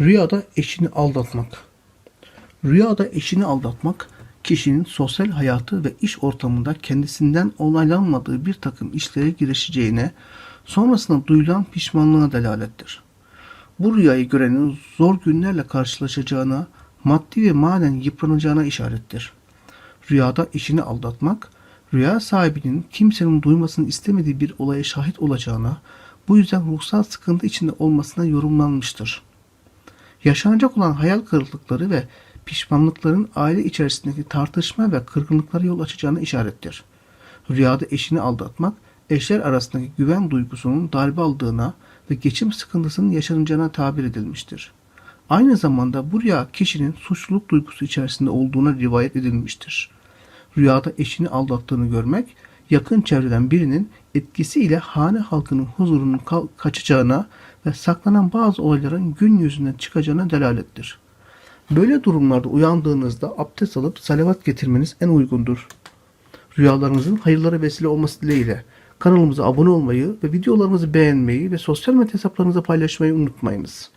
Rüyada eşini aldatmak. Rüyada eşini aldatmak, kişinin sosyal hayatı ve iş ortamında kendisinden onaylanmadığı bir takım işlere girişeceğine, sonrasında duyulan pişmanlığına delalettir. Bu rüyayı görenin zor günlerle karşılaşacağına, maddi ve manen yıpranacağına işarettir. Rüyada eşini aldatmak, rüya sahibinin kimsenin duymasını istemediği bir olaya şahit olacağına, bu yüzden ruhsal sıkıntı içinde olmasına yorumlanmıştır. Yaşanacak olan hayal kırıklıkları ve pişmanlıkların aile içerisindeki tartışma ve kırgınlıklara yol açacağına işarettir. Rüyada eşini aldatmak, eşler arasındaki güven duygusunun darbe aldığına ve geçim sıkıntısının yaşanacağına tabir edilmiştir. Aynı zamanda bu rüya kişinin suçluluk duygusu içerisinde olduğuna rivayet edilmiştir. Rüyada eşini aldattığını görmek, yakın çevreden birinin etkisiyle hane halkının huzurunun kaçacağına ve saklanan bazı olayların gün yüzüne çıkacağına delalettir. Böyle durumlarda uyandığınızda abdest alıp salavat getirmeniz en uygundur. Rüyalarınızın hayırlara vesile olması dileğiyle kanalımıza abone olmayı ve videolarımızı beğenmeyi ve sosyal medya hesaplarınıza paylaşmayı unutmayınız.